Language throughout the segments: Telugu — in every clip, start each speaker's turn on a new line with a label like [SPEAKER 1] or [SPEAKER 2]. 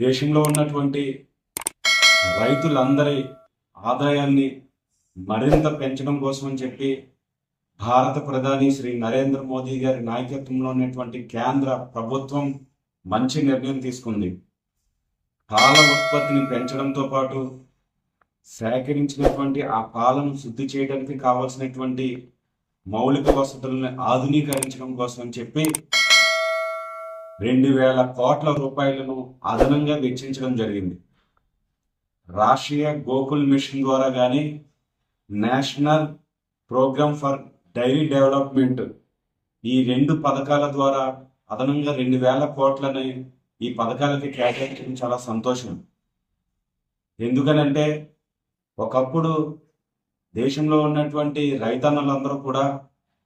[SPEAKER 1] దేశంలో ఉన్నటువంటి రైతులందరి ఆదాయాన్ని మరింత పెంచడం కోసం అని చెప్పి భారత ప్రధాని శ్రీ నరేంద్ర మోదీ గారి నాయకత్వంలో ఉన్నటువంటి కేంద్ర ప్రభుత్వం మంచి నిర్ణయం తీసుకుంది. పాల ఉత్పత్తిని పెంచడంతో పాటు సేకరించినటువంటి ఆ పాలను శుద్ధి చేయడానికి కావాల్సినటువంటి మౌలిక వసతులను ఆధునీకరించడం కోసం అని చెప్పి రెండు వేల కోట్ల రూపాయలను అదనంగా వెచ్చించడం జరిగింది. రాష్ట్రీయ గోకుల్ మిషన్ ద్వారా కానీ national programme for dairy development ఈ రెండు పథకాల ద్వారా అదనంగా రెండు వేల కోట్లని ఈ పథకాలకి కేటాయించడం చాలా సంతోషం. ఎందుకనంటే ఒకప్పుడు దేశంలో ఉన్నటువంటి రైతన్నలందరూ కూడా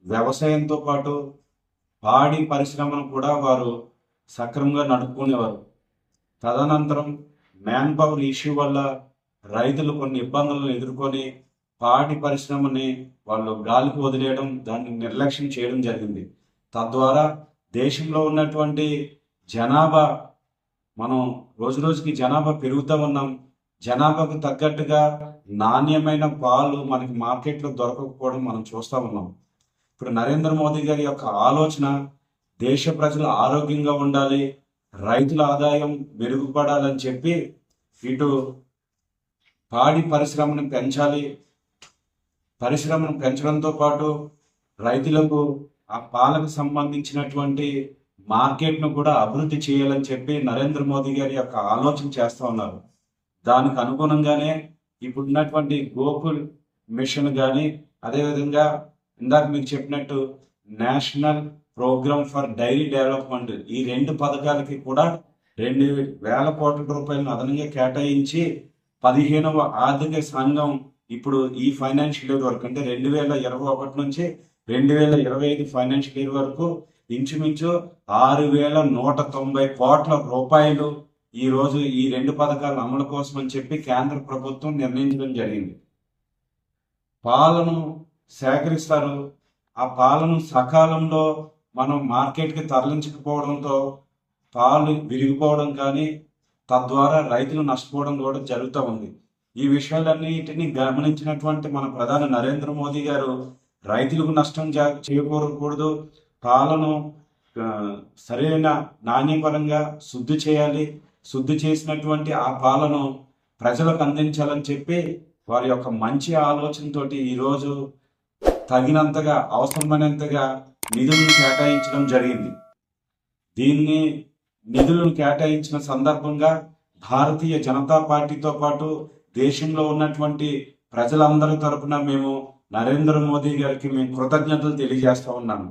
[SPEAKER 1] వ్యవసాయంతో పాటు పాడి పరిశ్రమను కూడా వారు సక్రమంగా నడుపుకునేవారు. తదనంతరం మ్యాన్ పవర్ ఇష్యూ వల్ల రైతులు కొన్ని ఇబ్బందులను ఎదుర్కొని పాడి పరిశ్రమని వాళ్ళు గాలికి వదిలేయడం దాన్ని నిర్లక్ష్యం చేయడం జరిగింది. తద్వారా దేశంలో ఉన్నటువంటి జనాభా మనం రోజు రోజుకి జనాభా పెరుగుతూ ఉన్నాం. జనాభాకు తగ్గట్టుగా నాణ్యమైన పాలు మనకి మార్కెట్లో దొరకకపోవడం మనం చూస్తూ ఉన్నాం. ఇప్పుడు నరేంద్ర మోదీ గారి యొక్క ఆలోచన దేశ ప్రజలు ఆరోగ్యంగా ఉండాలి రైతుల ఆదాయం మెరుగుపడాలని చెప్పి ఇటు పాడి పరిశ్రమను పెంచాలి. పరిశ్రమను పెంచడంతో పాటు రైతులకు ఆ పాలకు సంబంధించినటువంటి మార్కెట్ను కూడా అభివృద్ధి చేయాలని చెప్పి నరేంద్ర మోదీ గారి యొక్క ఆలోచన చేస్తూ ఉన్నారు. దానికి అనుగుణంగానే ఇప్పుడున్నటువంటి గోకుల్ మిషన్ కానీ అదేవిధంగా ఇందాక మీకు చెప్పినట్టు national programme for dairy development. ఈ రెండు పథకాలకి కూడా రెండు వేల కోట్ల రూపాయలను అదనంగా కేటాయించి పదిహేనవ ఆర్థిక సంఘం ఇప్పుడు ఈ ఫైనాన్షియల్ ఇయర్ వరకు అంటే రెండు వేల ఇరవై ఒకటి నుంచి రెండు వేల ఇరవై ఐదు ఫైనాన్షియల్ ఇయర్ వరకు ఇంచుమించు ఆరు వేల నూట తొంభై కోట్ల రూపాయలు ఈరోజు ఈ రెండు పథకాల అమలు కోసం అని చెప్పి కేంద్ర ప్రభుత్వం నిర్ణయించడం జరిగింది. పాలను సేకరిస్తారు. ఆ పాలను సకాలంలో మనం మార్కెట్కి తరలించకపోవడంతో పాలు విరిగిపోవడం కానీ తద్వారా రైతులు నష్టపోవడం కూడా జరుగుతూ ఉంది. ఈ విషయాలన్నిటిని గమనించినటువంటి మన ప్రధాని నరేంద్ర మోదీ గారు రైతులకు నష్టం జా- చేయకూడకూడదు. పాలను సరైన నాణ్యపరంగా శుద్ధి చేయాలి. శుద్ధి చేసినటువంటి ఆ పాలను ప్రజలకు అందించాలని చెప్పి వారి యొక్క మంచి ఆలోచనతోటి ఈరోజు తగినంతగా అవసరమైనంతగా నిధులను కేటాయించడం జరిగింది. దీన్ని నిధులను కేటాయించిన సందర్భంగా భారతీయ జనతా పార్టీతో పాటు దేశంలో ఉన్నటువంటి ప్రజలందరి తరపున మేము నరేంద్ర మోదీ గారికి మేము కృతజ్ఞతలు తెలియజేస్తా ఉన్నాము